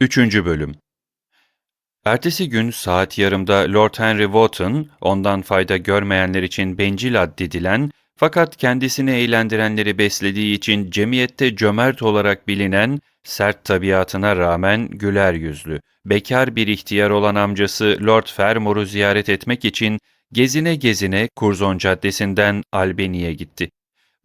3. Bölüm Ertesi gün saat yarımda Lord Henry Wotton, ondan fayda görmeyenler için bencil addedilen, fakat kendisini eğlendirenleri beslediği için cemiyette cömert olarak bilinen, sert tabiatına rağmen güler yüzlü, bekar bir ihtiyar olan amcası Lord Fermore'u ziyaret etmek için gezine gezine Curzon Caddesi'nden Albany'ye gitti.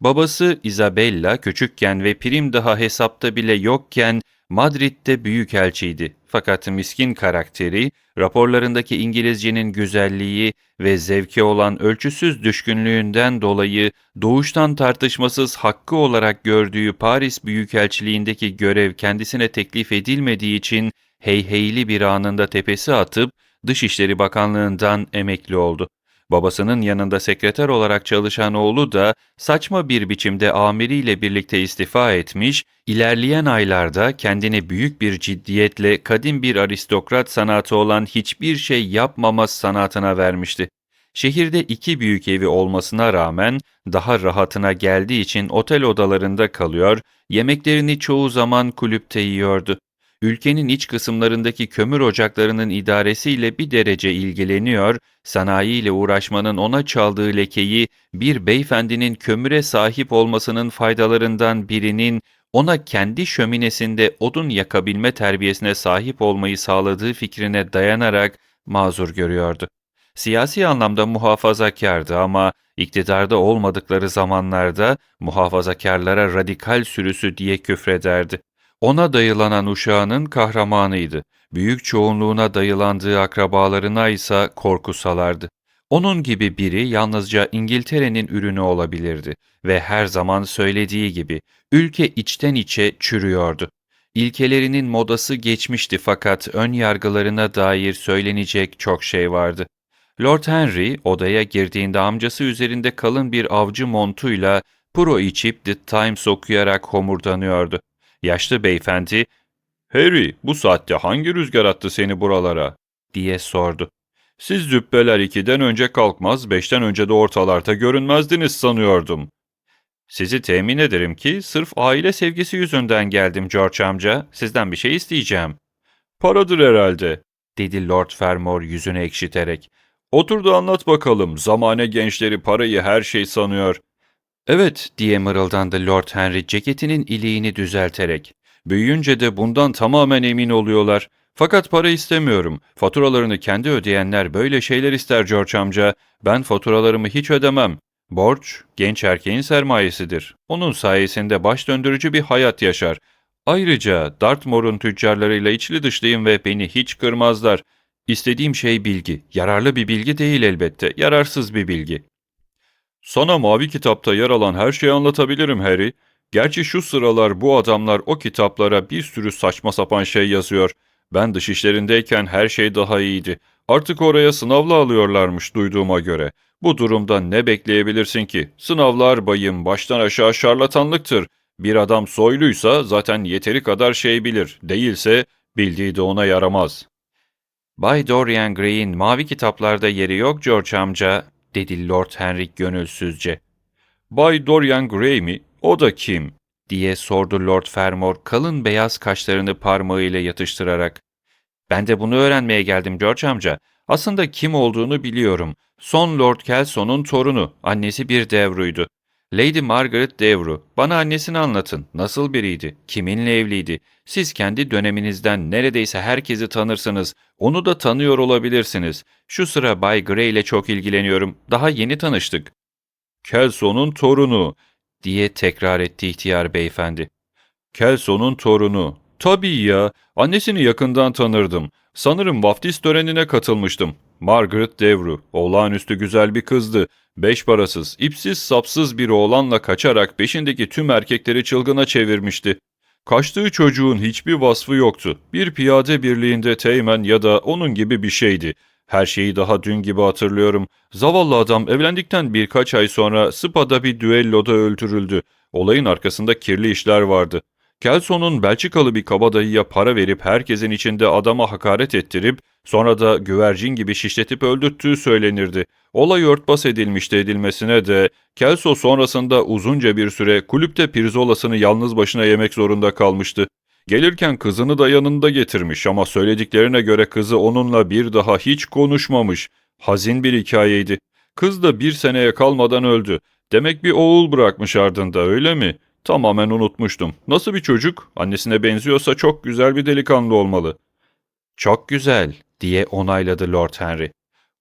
Babası Isabella küçükken ve prim daha hesapta bile yokken Madrid'de büyükelçiydi. Fakat miskin karakteri, raporlarındaki İngilizcenin güzelliği ve zevke olan ölçüsüz düşkünlüğünden dolayı doğuştan tartışmasız hakkı olarak gördüğü Paris Büyükelçiliğindeki görev kendisine teklif edilmediği için heyheyli bir anında tepesi atıp Dışişleri Bakanlığından emekli oldu. Babasının yanında sekreter olarak çalışan oğlu da saçma bir biçimde amiriyle birlikte istifa etmiş, ilerleyen aylarda kendini büyük bir ciddiyetle kadim bir aristokrat sanatı olan hiçbir şey yapmama sanatına vermişti. Şehirde iki büyük evi olmasına rağmen daha rahatına geldiği için otel odalarında kalıyor, yemeklerini çoğu zaman kulüpte yiyordu ülkenin iç kısımlarındaki kömür ocaklarının idaresiyle bir derece ilgileniyor, sanayiyle uğraşmanın ona çaldığı lekeyi bir beyefendinin kömüre sahip olmasının faydalarından birinin ona kendi şöminesinde odun yakabilme terbiyesine sahip olmayı sağladığı fikrine dayanarak mazur görüyordu. Siyasi anlamda muhafazakardı ama iktidarda olmadıkları zamanlarda muhafazakarlara radikal sürüsü diye küfrederdi. Ona dayılanan uşağının kahramanıydı. Büyük çoğunluğuna dayılandığı akrabalarına ise korku salardı. Onun gibi biri yalnızca İngiltere'nin ürünü olabilirdi ve her zaman söylediği gibi ülke içten içe çürüyordu. İlkelerinin modası geçmişti fakat ön yargılarına dair söylenecek çok şey vardı. Lord Henry odaya girdiğinde amcası üzerinde kalın bir avcı montuyla puro içip The Times okuyarak homurdanıyordu. Yaşlı beyefendi, ''Harry, bu saatte hangi rüzgar attı seni buralara?'' diye sordu. ''Siz züppeler ikiden önce kalkmaz, beşten önce de ortalarda görünmezdiniz sanıyordum.'' ''Sizi temin ederim ki sırf aile sevgisi yüzünden geldim George amca. Sizden bir şey isteyeceğim.'' ''Paradır herhalde.'' dedi Lord Fermor yüzünü ekşiterek. ''Otur da anlat bakalım. Zamane gençleri parayı her şey sanıyor. Evet diye mırıldandı Lord Henry ceketinin iliğini düzelterek. Büyüyünce de bundan tamamen emin oluyorlar. Fakat para istemiyorum. Faturalarını kendi ödeyenler böyle şeyler ister George amca. Ben faturalarımı hiç ödemem. Borç, genç erkeğin sermayesidir. Onun sayesinde baş döndürücü bir hayat yaşar. Ayrıca Dartmoor'un tüccarlarıyla içli dışlıyım ve beni hiç kırmazlar. İstediğim şey bilgi. Yararlı bir bilgi değil elbette, yararsız bir bilgi. Sana mavi kitapta yer alan her şeyi anlatabilirim Harry. Gerçi şu sıralar bu adamlar o kitaplara bir sürü saçma sapan şey yazıyor. Ben dışişlerindeyken her şey daha iyiydi. Artık oraya sınavla alıyorlarmış duyduğuma göre. Bu durumda ne bekleyebilirsin ki? Sınavlar bayım baştan aşağı şarlatanlıktır. Bir adam soyluysa zaten yeteri kadar şey bilir. Değilse bildiği de ona yaramaz. Bay Dorian Gray'in mavi kitaplarda yeri yok George amca dedi Lord Henry gönülsüzce. Bay Dorian Gray mi? O da kim? diye sordu Lord Fermor kalın beyaz kaşlarını parmağıyla yatıştırarak. Ben de bunu öğrenmeye geldim George amca. Aslında kim olduğunu biliyorum. Son Lord Kelson'un torunu, annesi bir devruydu. Lady Margaret Devru, bana annesini anlatın. Nasıl biriydi? Kiminle evliydi? Siz kendi döneminizden neredeyse herkesi tanırsınız. Onu da tanıyor olabilirsiniz. Şu sıra Bay Gray ile çok ilgileniyorum. Daha yeni tanıştık. Kelson'un torunu, diye tekrar etti ihtiyar beyefendi. Kelson'un torunu. Tabii ya, annesini yakından tanırdım. Sanırım vaftiz törenine katılmıştım. Margaret Devru, olağanüstü güzel bir kızdı. Beş parasız, ipsiz sapsız bir oğlanla kaçarak peşindeki tüm erkekleri çılgına çevirmişti. Kaçtığı çocuğun hiçbir vasfı yoktu. Bir piyade birliğinde teğmen ya da onun gibi bir şeydi. Her şeyi daha dün gibi hatırlıyorum. Zavallı adam evlendikten birkaç ay sonra Spa'da bir düelloda öldürüldü. Olayın arkasında kirli işler vardı. Kelson'un Belçikalı bir kabadayıya para verip herkesin içinde adama hakaret ettirip sonra da güvercin gibi şişletip öldürttüğü söylenirdi. Olay örtbas edilmişti edilmesine de Kelso sonrasında uzunca bir süre kulüpte pirzolasını yalnız başına yemek zorunda kalmıştı. Gelirken kızını da yanında getirmiş ama söylediklerine göre kızı onunla bir daha hiç konuşmamış. Hazin bir hikayeydi. Kız da bir seneye kalmadan öldü. Demek bir oğul bırakmış ardında öyle mi? Tamamen unutmuştum. Nasıl bir çocuk? Annesine benziyorsa çok güzel bir delikanlı olmalı. Çok güzel, diye onayladı Lord Henry.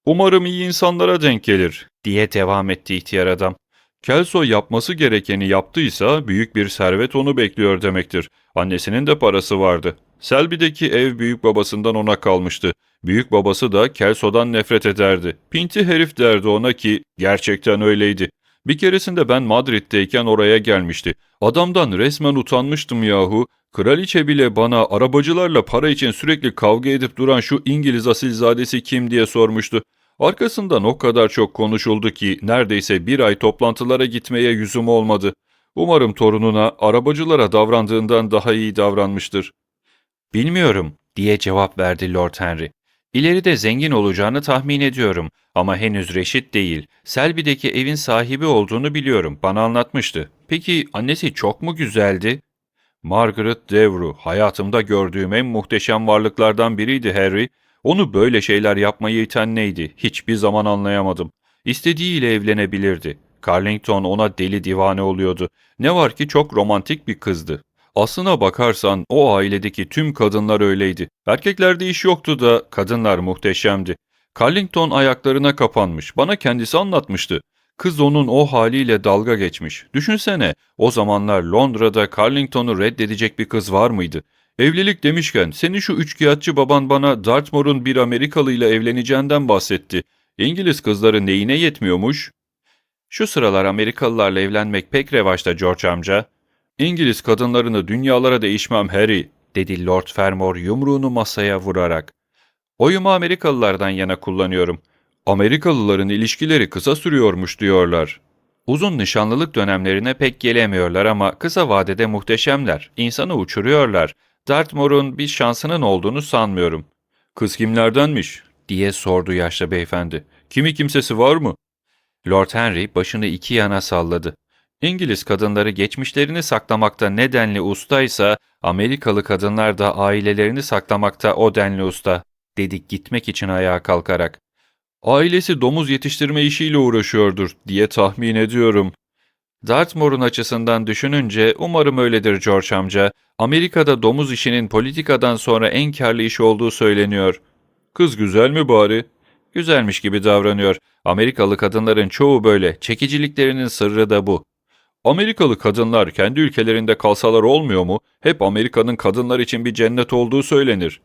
Umarım iyi insanlara denk gelir. Diye devam etti ihtiyar adam. Kelso yapması gerekeni yaptıysa büyük bir servet onu bekliyor demektir. Annesinin de parası vardı. Selby'deki ev büyük babasından ona kalmıştı. Büyük babası da Kelso'dan nefret ederdi. Pinti herif derdi ona ki gerçekten öyleydi. Bir keresinde ben Madrid'deyken oraya gelmişti. Adamdan resmen utanmıştım yahu. Kraliçe bile bana arabacılarla para için sürekli kavga edip duran şu İngiliz asilzadesi kim diye sormuştu. Arkasından o kadar çok konuşuldu ki neredeyse bir ay toplantılara gitmeye yüzüm olmadı. Umarım torununa arabacılara davrandığından daha iyi davranmıştır. Bilmiyorum, diye cevap verdi Lord Henry. İleride zengin olacağını tahmin ediyorum ama henüz reşit değil. Selby'deki evin sahibi olduğunu biliyorum, bana anlatmıştı. Peki annesi çok mu güzeldi? Margaret Devru, hayatımda gördüğüm en muhteşem varlıklardan biriydi Harry. Onu böyle şeyler yapmayı iten neydi? Hiçbir zaman anlayamadım. İstediğiyle evlenebilirdi. Carlington ona deli divane oluyordu. Ne var ki çok romantik bir kızdı. Aslına bakarsan o ailedeki tüm kadınlar öyleydi. Erkeklerde iş yoktu da kadınlar muhteşemdi. Carlington ayaklarına kapanmış. Bana kendisi anlatmıştı. Kız onun o haliyle dalga geçmiş. Düşünsene, o zamanlar Londra'da Carlington'u reddedecek bir kız var mıydı? Evlilik demişken senin şu üçkağıtçı baban bana Dartmoor'un bir Amerikalı ile evleneceğinden bahsetti. İngiliz kızları neyine yetmiyormuş? Şu sıralar Amerikalılarla evlenmek pek revaçta George amca. İngiliz kadınlarını dünyalara değişmem Harry, dedi Lord Fermor yumruğunu masaya vurarak. Oyumu Amerikalılardan yana kullanıyorum. Amerikalıların ilişkileri kısa sürüyormuş diyorlar. Uzun nişanlılık dönemlerine pek gelemiyorlar ama kısa vadede muhteşemler. İnsanı uçuruyorlar. Dartmoor'un bir şansının olduğunu sanmıyorum. Kız kimlerdenmiş? diye sordu yaşlı beyefendi. Kimi kimsesi var mı? Lord Henry başını iki yana salladı. İngiliz kadınları geçmişlerini saklamakta ne denli ustaysa, Amerikalı kadınlar da ailelerini saklamakta o denli usta, dedik gitmek için ayağa kalkarak. Ailesi domuz yetiştirme işiyle uğraşıyordur diye tahmin ediyorum. Dartmoor'un açısından düşününce umarım öyledir George amca. Amerika'da domuz işinin politikadan sonra en karlı iş olduğu söyleniyor. Kız güzel mi bari? Güzelmiş gibi davranıyor. Amerikalı kadınların çoğu böyle. Çekiciliklerinin sırrı da bu. Amerikalı kadınlar kendi ülkelerinde kalsalar olmuyor mu? Hep Amerika'nın kadınlar için bir cennet olduğu söylenir.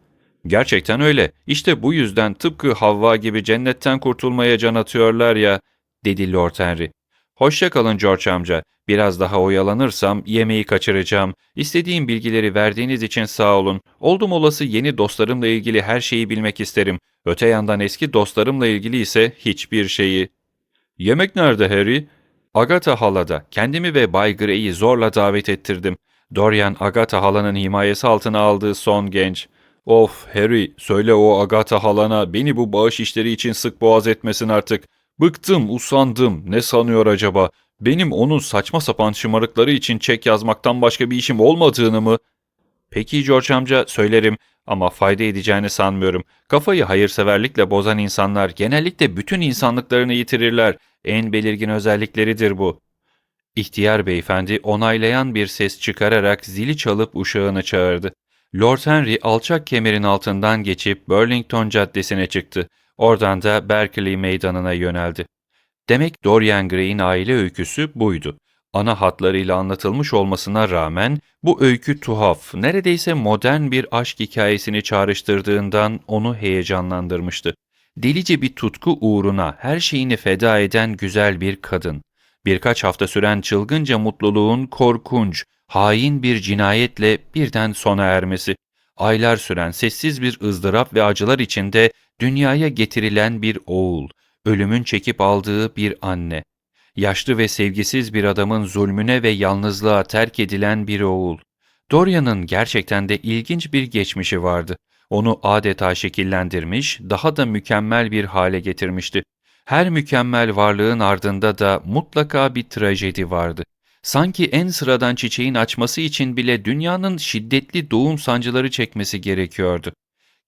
Gerçekten öyle. İşte bu yüzden tıpkı Havva gibi cennetten kurtulmaya can atıyorlar ya, dedi Lord Henry. Hoşça kalın George amca. Biraz daha oyalanırsam yemeği kaçıracağım. İstediğim bilgileri verdiğiniz için sağ olun. Oldum olası yeni dostlarımla ilgili her şeyi bilmek isterim. Öte yandan eski dostlarımla ilgili ise hiçbir şeyi. Yemek nerede Harry? Agatha halada. Kendimi ve Bay Grey'i zorla davet ettirdim. Dorian Agatha halanın himayesi altına aldığı son genç. Of Harry, söyle o Agatha halana beni bu bağış işleri için sık boğaz etmesin artık. Bıktım, usandım. Ne sanıyor acaba? Benim onun saçma sapan şımarıkları için çek yazmaktan başka bir işim olmadığını mı? Peki George amca söylerim ama fayda edeceğini sanmıyorum. Kafayı hayırseverlikle bozan insanlar genellikle bütün insanlıklarını yitirirler. En belirgin özellikleridir bu. İhtiyar beyefendi onaylayan bir ses çıkararak zili çalıp uşağını çağırdı. Lord Henry alçak kemerin altından geçip Burlington Caddesi'ne çıktı. Oradan da Berkeley Meydanı'na yöneldi. Demek Dorian Gray'in aile öyküsü buydu. Ana hatlarıyla anlatılmış olmasına rağmen bu öykü tuhaf, neredeyse modern bir aşk hikayesini çağrıştırdığından onu heyecanlandırmıştı. Delice bir tutku uğruna her şeyini feda eden güzel bir kadın. Birkaç hafta süren çılgınca mutluluğun korkunç, hain bir cinayetle birden sona ermesi. Aylar süren sessiz bir ızdırap ve acılar içinde dünyaya getirilen bir oğul, ölümün çekip aldığı bir anne, yaşlı ve sevgisiz bir adamın zulmüne ve yalnızlığa terk edilen bir oğul. Dorian'ın gerçekten de ilginç bir geçmişi vardı. Onu adeta şekillendirmiş, daha da mükemmel bir hale getirmişti. Her mükemmel varlığın ardında da mutlaka bir trajedi vardı. Sanki en sıradan çiçeğin açması için bile dünyanın şiddetli doğum sancıları çekmesi gerekiyordu.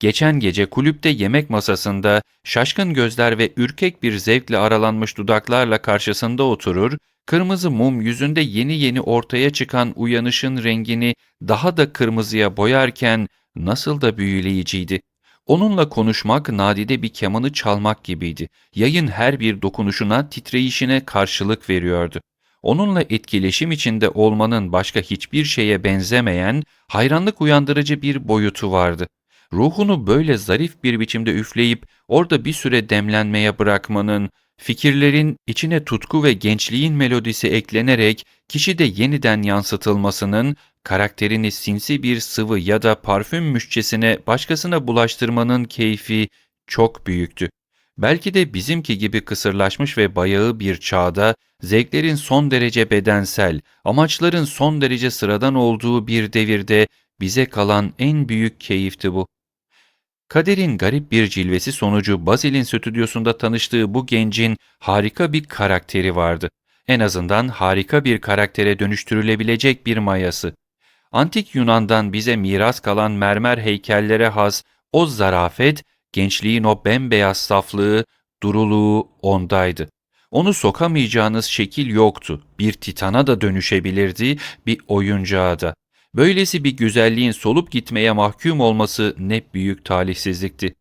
Geçen gece kulüpte yemek masasında şaşkın gözler ve ürkek bir zevkle aralanmış dudaklarla karşısında oturur, kırmızı mum yüzünde yeni yeni ortaya çıkan uyanışın rengini daha da kırmızıya boyarken nasıl da büyüleyiciydi. Onunla konuşmak nadide bir kemanı çalmak gibiydi. Yayın her bir dokunuşuna, titreyişine karşılık veriyordu. Onunla etkileşim içinde olmanın başka hiçbir şeye benzemeyen, hayranlık uyandırıcı bir boyutu vardı. Ruhunu böyle zarif bir biçimde üfleyip orada bir süre demlenmeye bırakmanın, fikirlerin içine tutku ve gençliğin melodisi eklenerek kişide yeniden yansıtılmasının, karakterini sinsi bir sıvı ya da parfümmüşçesine başkasına bulaştırmanın keyfi çok büyüktü. Belki de bizimki gibi kısırlaşmış ve bayağı bir çağda zevklerin son derece bedensel, amaçların son derece sıradan olduğu bir devirde bize kalan en büyük keyifti bu. Kader'in garip bir cilvesi sonucu Basil'in stüdyosunda tanıştığı bu gencin harika bir karakteri vardı. En azından harika bir karaktere dönüştürülebilecek bir mayası. Antik Yunan'dan bize miras kalan mermer heykellere has o zarafet, gençliğin o bembeyaz saflığı, duruluğu ondaydı. Onu sokamayacağınız şekil yoktu. Bir titana da dönüşebilirdi, bir oyuncağa da. Böylesi bir güzelliğin solup gitmeye mahkum olması ne büyük talihsizlikti.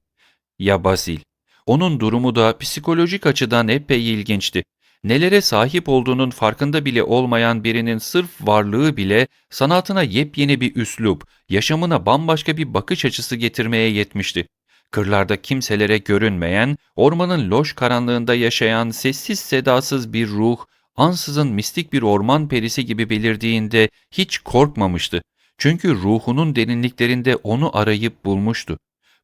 Ya Basil? Onun durumu da psikolojik açıdan epey ilginçti. Nelere sahip olduğunun farkında bile olmayan birinin sırf varlığı bile sanatına yepyeni bir üslup, yaşamına bambaşka bir bakış açısı getirmeye yetmişti. Kırlarda kimselere görünmeyen, ormanın loş karanlığında yaşayan sessiz sedasız bir ruh, ansızın mistik bir orman perisi gibi belirdiğinde hiç korkmamıştı. Çünkü ruhunun derinliklerinde onu arayıp bulmuştu.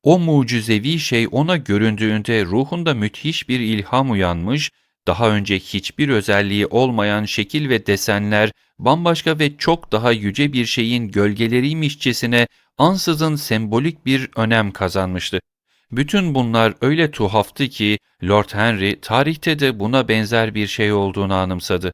O mucizevi şey ona göründüğünde ruhunda müthiş bir ilham uyanmış, daha önce hiçbir özelliği olmayan şekil ve desenler bambaşka ve çok daha yüce bir şeyin gölgeleriymişçesine ansızın sembolik bir önem kazanmıştı. Bütün bunlar öyle tuhaftı ki Lord Henry tarihte de buna benzer bir şey olduğunu anımsadı.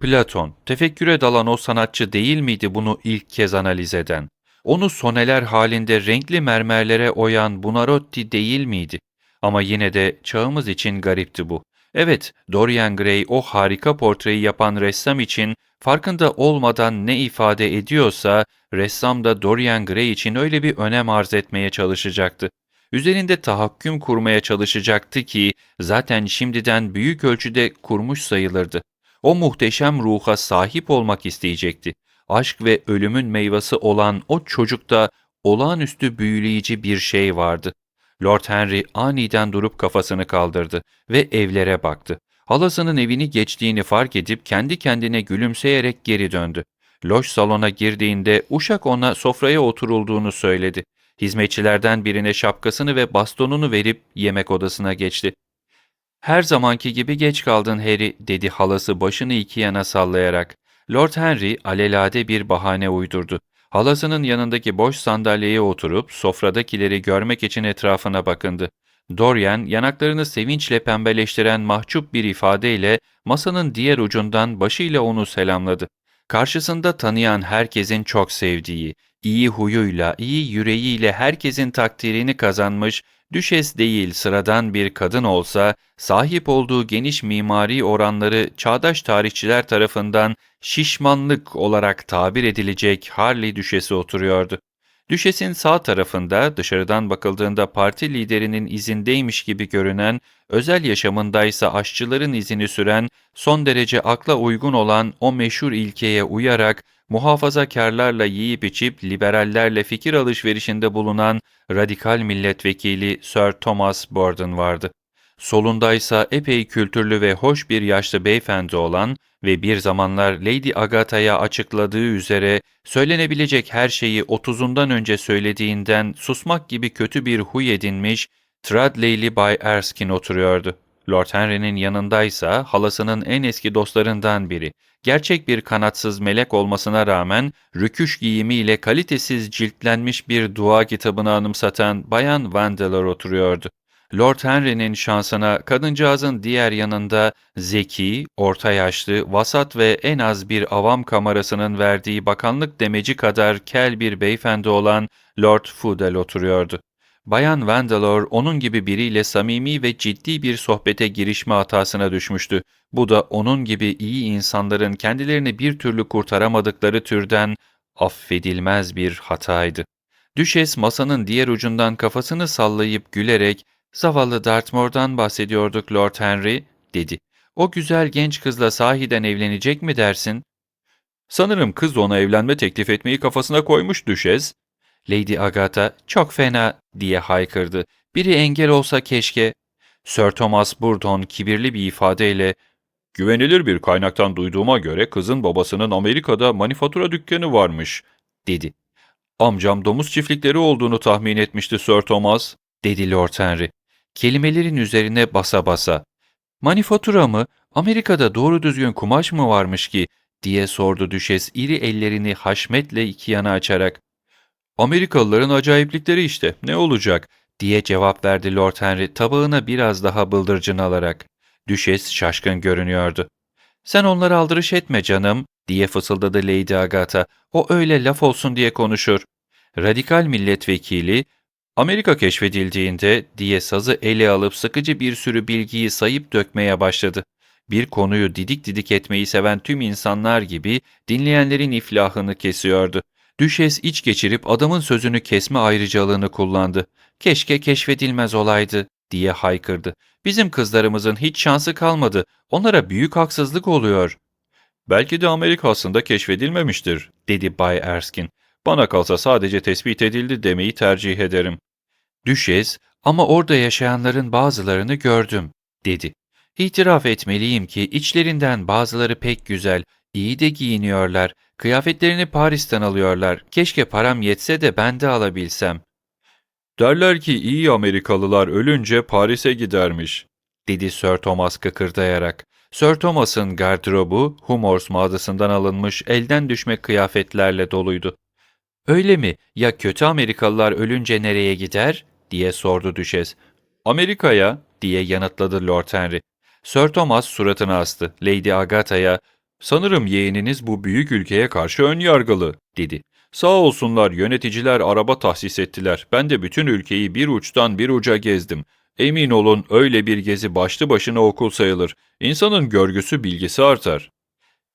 Platon, tefekküre dalan o sanatçı değil miydi bunu ilk kez analiz eden? Onu soneler halinde renkli mermerlere oyan Buonarroti değil miydi? Ama yine de çağımız için garipti bu. Evet, Dorian Gray o harika portreyi yapan ressam için farkında olmadan ne ifade ediyorsa, ressam da Dorian Gray için öyle bir önem arz etmeye çalışacaktı. Üzerinde tahakküm kurmaya çalışacaktı ki zaten şimdiden büyük ölçüde kurmuş sayılırdı. O muhteşem ruha sahip olmak isteyecekti. Aşk ve ölümün meyvesi olan o çocukta olağanüstü büyüleyici bir şey vardı. Lord Henry aniden durup kafasını kaldırdı ve evlere baktı. Halasının evini geçtiğini fark edip kendi kendine gülümseyerek geri döndü. Loş salona girdiğinde uşak ona sofraya oturulduğunu söyledi. Hizmetçilerden birine şapkasını ve bastonunu verip yemek odasına geçti. Her zamanki gibi geç kaldın Harry, dedi halası başını iki yana sallayarak. Lord Henry alelade bir bahane uydurdu. Halasının yanındaki boş sandalyeye oturup sofradakileri görmek için etrafına bakındı. Dorian yanaklarını sevinçle pembeleştiren mahcup bir ifadeyle masanın diğer ucundan başıyla onu selamladı. Karşısında tanıyan herkesin çok sevdiği, iyi huyuyla, iyi yüreğiyle herkesin takdirini kazanmış, düşes değil sıradan bir kadın olsa, sahip olduğu geniş mimari oranları çağdaş tarihçiler tarafından şişmanlık olarak tabir edilecek Harley düşesi oturuyordu. Düşesin sağ tarafında dışarıdan bakıldığında parti liderinin izindeymiş gibi görünen, özel yaşamındaysa aşçıların izini süren, son derece akla uygun olan o meşhur ilkeye uyarak muhafazakarlarla yiyip içip liberallerle fikir alışverişinde bulunan radikal milletvekili Sir Thomas Borden vardı. Solundaysa epey kültürlü ve hoş bir yaşlı beyefendi olan ve bir zamanlar Lady Agatha'ya açıkladığı üzere söylenebilecek her şeyi otuzundan önce söylediğinden susmak gibi kötü bir huy edinmiş Tradley'li Bay Erskine oturuyordu. Lord Henry'nin yanındaysa halasının en eski dostlarından biri. Gerçek bir kanatsız melek olmasına rağmen rüküş giyimiyle kalitesiz ciltlenmiş bir dua kitabını anımsatan Bayan Vandeleur oturuyordu. Lord Henry'nin şansına kadıncağızın diğer yanında zeki, orta yaşlı, vasat ve en az bir avam kamerasının verdiği bakanlık demeci kadar kel bir beyefendi olan Lord Fudel oturuyordu. Bayan Vandelor onun gibi biriyle samimi ve ciddi bir sohbete girişme hatasına düşmüştü. Bu da onun gibi iyi insanların kendilerini bir türlü kurtaramadıkları türden affedilmez bir hataydı. Düşes masanın diğer ucundan kafasını sallayıp gülerek ''Zavallı Dartmoor'dan bahsediyorduk Lord Henry'' dedi. ''O güzel genç kızla sahiden evlenecek mi dersin?'' Sanırım kız ona evlenme teklif etmeyi kafasına koymuş düşez. Lady Agatha çok fena diye haykırdı. Biri engel olsa keşke. Sir Thomas Burdon kibirli bir ifadeyle Güvenilir bir kaynaktan duyduğuma göre kızın babasının Amerika'da manifatura dükkanı varmış, dedi. Amcam domuz çiftlikleri olduğunu tahmin etmişti Sir Thomas. dedi Lord Henry. Kelimelerin üzerine basa basa. Manifatura mı? Amerika'da doğru düzgün kumaş mı varmış ki? diye sordu düşes iri ellerini haşmetle iki yana açarak. Amerikalıların acayiplikleri işte, ne olacak? diye cevap verdi Lord Henry tabağına biraz daha bıldırcın alarak. Düşes şaşkın görünüyordu. Sen onları aldırış etme canım diye fısıldadı Lady Agatha. O öyle laf olsun diye konuşur. Radikal milletvekili Amerika keşfedildiğinde diye sazı ele alıp sıkıcı bir sürü bilgiyi sayıp dökmeye başladı. Bir konuyu didik didik etmeyi seven tüm insanlar gibi dinleyenlerin iflahını kesiyordu. Düşes iç geçirip adamın sözünü kesme ayrıcalığını kullandı. Keşke keşfedilmez olaydı diye haykırdı. Bizim kızlarımızın hiç şansı kalmadı. Onlara büyük haksızlık oluyor. Belki de Amerika aslında keşfedilmemiştir, dedi Bay Erskine. Bana kalsa sadece tespit edildi demeyi tercih ederim. Düşes ama orada yaşayanların bazılarını gördüm dedi. İtiraf etmeliyim ki içlerinden bazıları pek güzel, iyi de giyiniyorlar. Kıyafetlerini Paris'ten alıyorlar. Keşke param yetse de ben de alabilsem. Derler ki iyi Amerikalılar ölünce Paris'e gidermiş. dedi Sir Thomas kıkırdayarak. Sir Thomas'ın gardırobu Humors mağazasından alınmış elden düşme kıyafetlerle doluydu. Öyle mi? Ya kötü Amerikalılar ölünce nereye gider? Diye sordu düşes. Amerika'ya, diye yanıtladı Lord Henry. Sir Thomas suratını astı. Lady Agatha'ya sanırım yeğeniniz bu büyük ülkeye karşı ön yargılı, dedi. Sağ olsunlar yöneticiler araba tahsis ettiler. Ben de bütün ülkeyi bir uçtan bir uca gezdim. Emin olun öyle bir gezi başlı başına okul sayılır. İnsanın görgüsü bilgisi artar.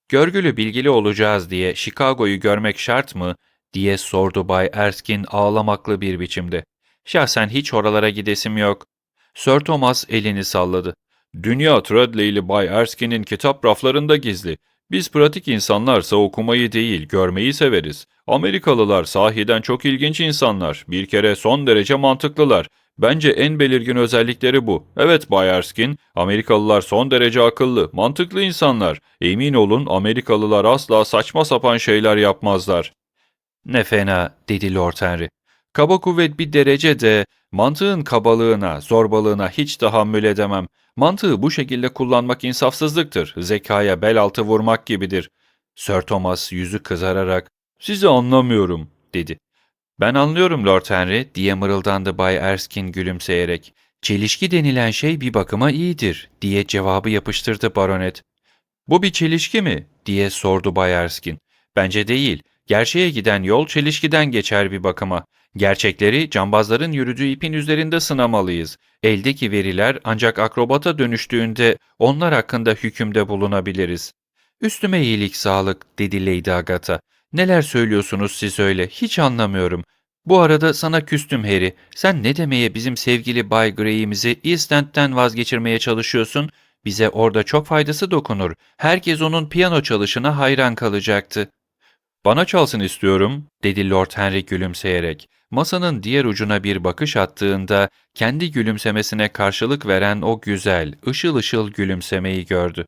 Görgülü bilgili olacağız diye Chicago'yu görmek şart mı? diye sordu Bay Erskine ağlamaklı bir biçimde. Şahsen hiç oralara gidesim yok. Sir Thomas elini salladı. Dünya Treadley'li Bay Erskine'in kitap raflarında gizli. Biz pratik insanlarsa okumayı değil, görmeyi severiz. Amerikalılar sahiden çok ilginç insanlar. Bir kere son derece mantıklılar. Bence en belirgin özellikleri bu. Evet Bay Erskine, Amerikalılar son derece akıllı, mantıklı insanlar. Emin olun Amerikalılar asla saçma sapan şeyler yapmazlar. Ne fena, dedi Lord Henry. Kaba kuvvet bir derece de mantığın kabalığına, zorbalığına hiç tahammül edemem. Mantığı bu şekilde kullanmak insafsızlıktır. Zekaya bel altı vurmak gibidir. Sir Thomas yüzü kızararak, Sizi anlamıyorum, dedi. Ben anlıyorum Lord Henry, diye mırıldandı Bay Erskine gülümseyerek. Çelişki denilen şey bir bakıma iyidir, diye cevabı yapıştırdı baronet. Bu bir çelişki mi? diye sordu Bay Erskine. Bence değil. Gerçeğe giden yol çelişkiden geçer bir bakıma. Gerçekleri cambazların yürüdüğü ipin üzerinde sınamalıyız. Eldeki veriler ancak akrobata dönüştüğünde onlar hakkında hükümde bulunabiliriz. Üstüme iyilik sağlık, dedi Lady Agatha. Neler söylüyorsunuz siz öyle, hiç anlamıyorum. Bu arada sana küstüm Harry. Sen ne demeye bizim sevgili Bay Grey'imizi East End'den vazgeçirmeye çalışıyorsun? Bize orada çok faydası dokunur. Herkes onun piyano çalışına hayran kalacaktı. Bana çalsın istiyorum, dedi Lord Henry gülümseyerek. Masanın diğer ucuna bir bakış attığında kendi gülümsemesine karşılık veren o güzel, ışıl ışıl gülümsemeyi gördü.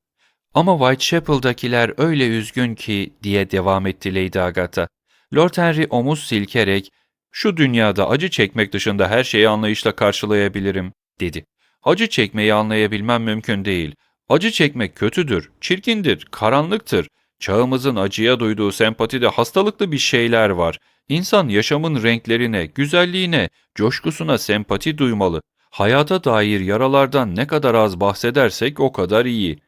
Ama Whitechapel'dakiler öyle üzgün ki diye devam etti Lady Agatha. Lord Henry omuz silkerek şu dünyada acı çekmek dışında her şeyi anlayışla karşılayabilirim, dedi. Acı çekmeyi anlayabilmem mümkün değil. Acı çekmek kötüdür, çirkindir, karanlıktır. Çağımızın acıya duyduğu sempatide hastalıklı bir şeyler var. İnsan yaşamın renklerine, güzelliğine, coşkusuna sempati duymalı. Hayata dair yaralardan ne kadar az bahsedersek o kadar iyi.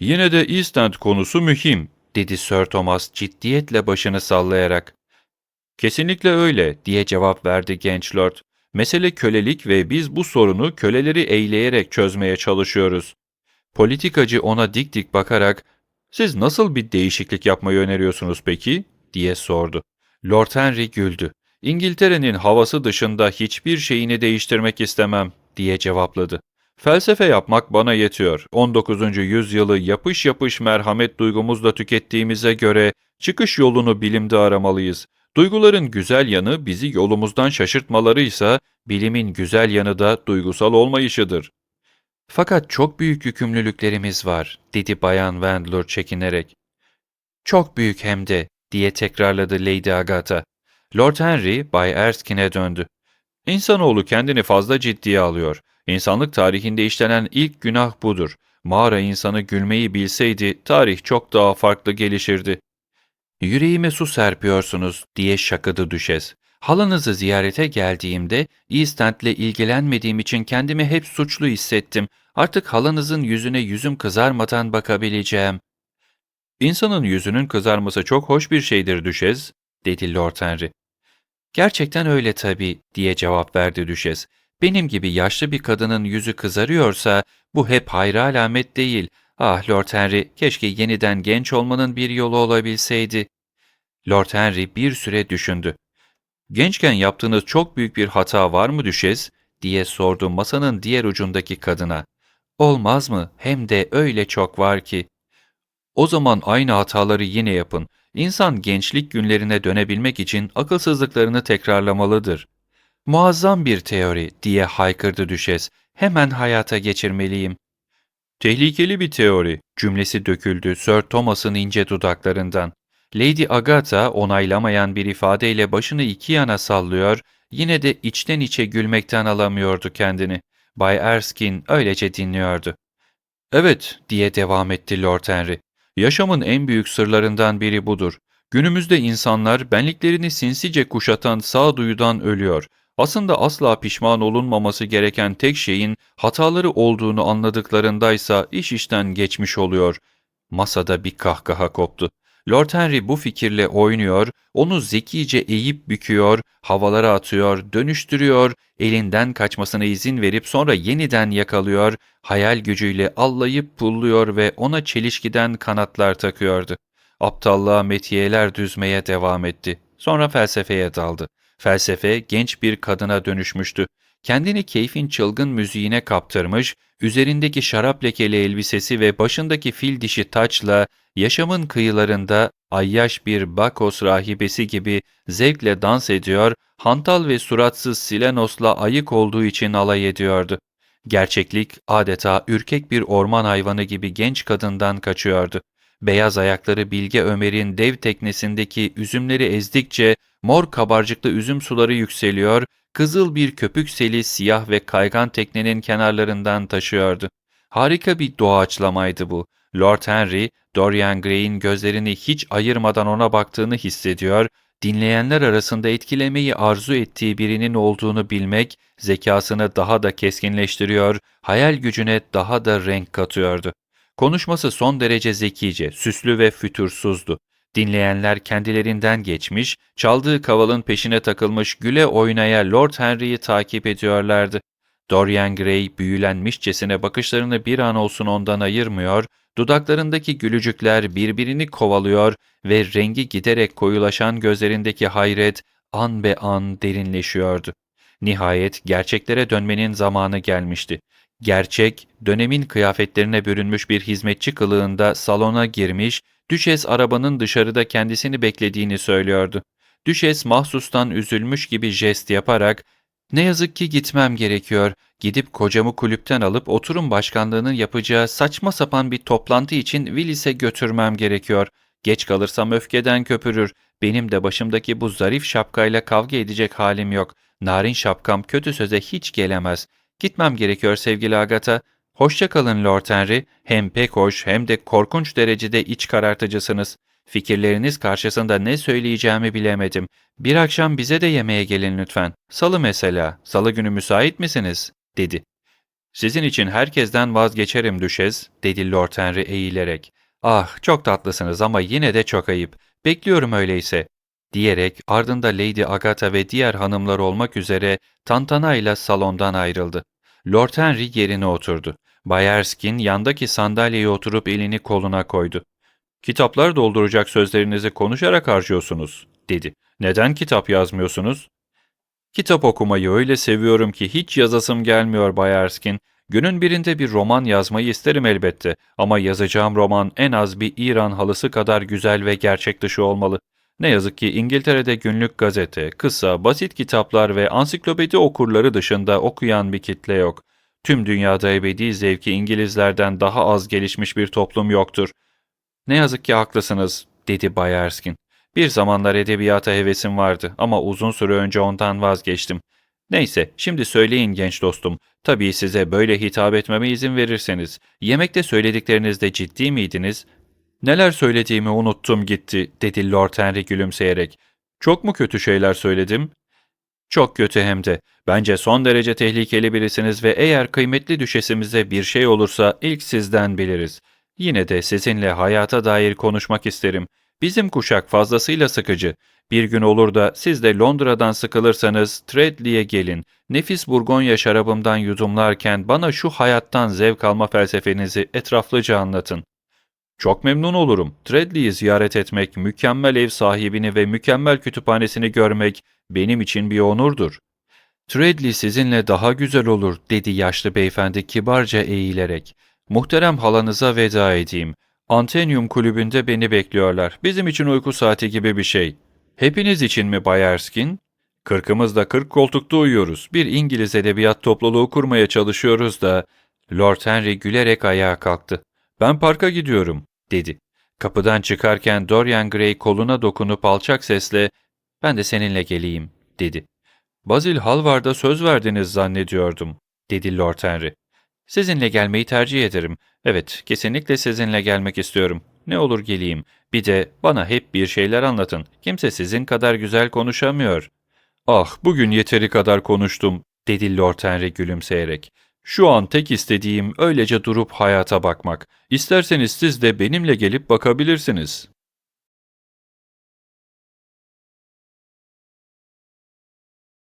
Yine de East End konusu mühim, dedi Sir Thomas ciddiyetle başını sallayarak. Kesinlikle öyle diye cevap verdi genç lord. Mesele kölelik ve biz bu sorunu köleleri eğleyerek çözmeye çalışıyoruz. Politikacı ona dik dik bakarak siz nasıl bir değişiklik yapmayı öneriyorsunuz peki? diye sordu. Lord Henry güldü. İngiltere'nin havası dışında hiçbir şeyini değiştirmek istemem diye cevapladı. Felsefe yapmak bana yetiyor. 19. yüzyılı yapış yapış merhamet duygumuzla tükettiğimize göre çıkış yolunu bilimde aramalıyız. Duyguların güzel yanı bizi yolumuzdan şaşırtmalarıysa bilimin güzel yanı da duygusal olmayışıdır. Fakat çok büyük yükümlülüklerimiz var, dedi Bayan Wendler çekinerek. Çok büyük hem de, diye tekrarladı Lady Agatha. Lord Henry, Bay Erskine'e döndü. İnsanoğlu kendini fazla ciddiye alıyor. İnsanlık tarihinde işlenen ilk günah budur. Mağara insanı gülmeyi bilseydi tarih çok daha farklı gelişirdi. Yüreğime su serpiyorsunuz diye şakadı düşes. Halanızı ziyarete geldiğimde East End'le ilgilenmediğim için kendimi hep suçlu hissettim. Artık halanızın yüzüne yüzüm kızarmadan bakabileceğim. İnsanın yüzünün kızarması çok hoş bir şeydir düşez, dedi Lord Henry. Gerçekten öyle tabii diye cevap verdi düşes. Benim gibi yaşlı bir kadının yüzü kızarıyorsa bu hep hayra alamet değil. Ah Lord Henry keşke yeniden genç olmanın bir yolu olabilseydi. Lord Henry bir süre düşündü. Gençken yaptığınız çok büyük bir hata var mı düşez? diye sordu masanın diğer ucundaki kadına. Olmaz mı? Hem de öyle çok var ki. O zaman aynı hataları yine yapın. İnsan gençlik günlerine dönebilmek için akılsızlıklarını tekrarlamalıdır. Muazzam bir teori diye haykırdı düşes. Hemen hayata geçirmeliyim. Tehlikeli bir teori. Cümlesi döküldü Sir Thomas'ın ince dudaklarından. Lady Agatha onaylamayan bir ifadeyle başını iki yana sallıyor, yine de içten içe gülmekten alamıyordu kendini. Bay Erskine öylece dinliyordu. Evet, diye devam etti Lord Henry. Yaşamın en büyük sırlarından biri budur. Günümüzde insanlar benliklerini sinsice kuşatan sağduyudan ölüyor. Aslında asla pişman olunmaması gereken tek şeyin hataları olduğunu anladıklarındaysa iş işten geçmiş oluyor. Masada bir kahkaha koptu. Lord Henry bu fikirle oynuyor, onu zekice eğip büküyor, havalara atıyor, dönüştürüyor, elinden kaçmasına izin verip sonra yeniden yakalıyor, hayal gücüyle allayıp pulluyor ve ona çelişkiden kanatlar takıyordu. Aptallığa metiyeler düzmeye devam etti. Sonra felsefeye daldı. Felsefe genç bir kadına dönüşmüştü. Kendini keyfin çılgın müziğine kaptırmış, üzerindeki şarap lekeli elbisesi ve başındaki fil dişi taçla yaşamın kıyılarında ayyaş bir Bakos rahibesi gibi zevkle dans ediyor, hantal ve suratsız Silenos'la ayık olduğu için alay ediyordu. Gerçeklik adeta ürkek bir orman hayvanı gibi genç kadından kaçıyordu. Beyaz ayakları Bilge Ömer'in dev teknesindeki üzümleri ezdikçe mor kabarcıklı üzüm suları yükseliyor, kızıl bir köpük seli siyah ve kaygan teknenin kenarlarından taşıyordu. Harika bir doğaçlamaydı bu. Lord Henry, Dorian Gray'in gözlerini hiç ayırmadan ona baktığını hissediyor, dinleyenler arasında etkilemeyi arzu ettiği birinin olduğunu bilmek, zekasını daha da keskinleştiriyor, hayal gücüne daha da renk katıyordu. Konuşması son derece zekice, süslü ve fütursuzdu. Dinleyenler kendilerinden geçmiş, çaldığı kavalın peşine takılmış güle oynaya Lord Henry'yi takip ediyorlardı. Dorian Gray büyülenmişçesine bakışlarını bir an olsun ondan ayırmıyor, dudaklarındaki gülücükler birbirini kovalıyor ve rengi giderek koyulaşan gözlerindeki hayret an be an derinleşiyordu. Nihayet gerçeklere dönmenin zamanı gelmişti. Gerçek, dönemin kıyafetlerine bürünmüş bir hizmetçi kılığında salona girmiş, Düşes arabanın dışarıda kendisini beklediğini söylüyordu. Düşes mahsustan üzülmüş gibi jest yaparak, ''Ne yazık ki gitmem gerekiyor. Gidip kocamı kulüpten alıp oturum başkanlığının yapacağı saçma sapan bir toplantı için Willis'e götürmem gerekiyor. Geç kalırsam öfkeden köpürür. Benim de başımdaki bu zarif şapkayla kavga edecek halim yok. Narin şapkam kötü söze hiç gelemez. Gitmem gerekiyor sevgili Agatha. Hoşça kalın Lord Henry. Hem pek hoş hem de korkunç derecede iç karartıcısınız. Fikirleriniz karşısında ne söyleyeceğimi bilemedim. Bir akşam bize de yemeğe gelin lütfen. Salı mesela. Salı günü müsait misiniz? dedi. Sizin için herkesten vazgeçerim düşez, dedi Lord Henry eğilerek. Ah, çok tatlısınız ama yine de çok ayıp. Bekliyorum öyleyse, diyerek ardında Lady Agatha ve diğer hanımlar olmak üzere tantanayla salondan ayrıldı. Lord Henry yerine oturdu. Bay Erskine yandaki sandalyeye oturup elini koluna koydu. Kitaplar dolduracak sözlerinizi konuşarak harcıyorsunuz, dedi. Neden kitap yazmıyorsunuz? Kitap okumayı öyle seviyorum ki hiç yazasım gelmiyor Bay Erskine. Günün birinde bir roman yazmayı isterim elbette ama yazacağım roman en az bir İran halısı kadar güzel ve gerçek dışı olmalı. Ne yazık ki İngiltere'de günlük gazete, kısa, basit kitaplar ve ansiklopedi okurları dışında okuyan bir kitle yok. Tüm dünyada ebedi zevki İngilizlerden daha az gelişmiş bir toplum yoktur. Ne yazık ki haklısınız, dedi Bay Erskine. Bir zamanlar edebiyata hevesim vardı ama uzun süre önce ondan vazgeçtim. Neyse, şimdi söyleyin genç dostum. Tabii size böyle hitap etmeme izin verirseniz. Yemekte söylediklerinizde ciddi miydiniz? Neler söylediğimi unuttum gitti, dedi Lord Henry gülümseyerek. Çok mu kötü şeyler söyledim? Çok kötü hem de. Bence son derece tehlikeli birisiniz ve eğer kıymetli düşesimize bir şey olursa ilk sizden biliriz. Yine de sizinle hayata dair konuşmak isterim. Bizim kuşak fazlasıyla sıkıcı. Bir gün olur da siz de Londra'dan sıkılırsanız Treadley'e gelin. Nefis Burgonya şarabımdan yudumlarken bana şu hayattan zevk alma felsefenizi etraflıca anlatın. Çok memnun olurum. Treadley'i ziyaret etmek, mükemmel ev sahibini ve mükemmel kütüphanesini görmek benim için bir onurdur. Treadley sizinle daha güzel olur, dedi yaşlı beyefendi kibarca eğilerek. Muhterem halanıza veda edeyim. Antenium kulübünde beni bekliyorlar. Bizim için uyku saati gibi bir şey. Hepiniz için mi Bay Erskine? Kırkımızda kırk koltukta uyuyoruz. Bir İngiliz edebiyat topluluğu kurmaya çalışıyoruz da... Lord Henry gülerek ayağa kalktı. Ben parka gidiyorum, dedi. Kapıdan çıkarken Dorian Gray koluna dokunup alçak sesle ''Ben de seninle geleyim'' dedi. Basil Halvard'a söz verdiniz zannediyordum, dedi Lord Henry. Sizinle gelmeyi tercih ederim. Evet, kesinlikle sizinle gelmek istiyorum. Ne olur geleyim. Bir de bana hep bir şeyler anlatın. Kimse sizin kadar güzel konuşamıyor. Ah, bugün yeteri kadar konuştum, dedi Lord Henry gülümseyerek. Şu an tek istediğim öylece durup hayata bakmak. İsterseniz siz de benimle gelip bakabilirsiniz.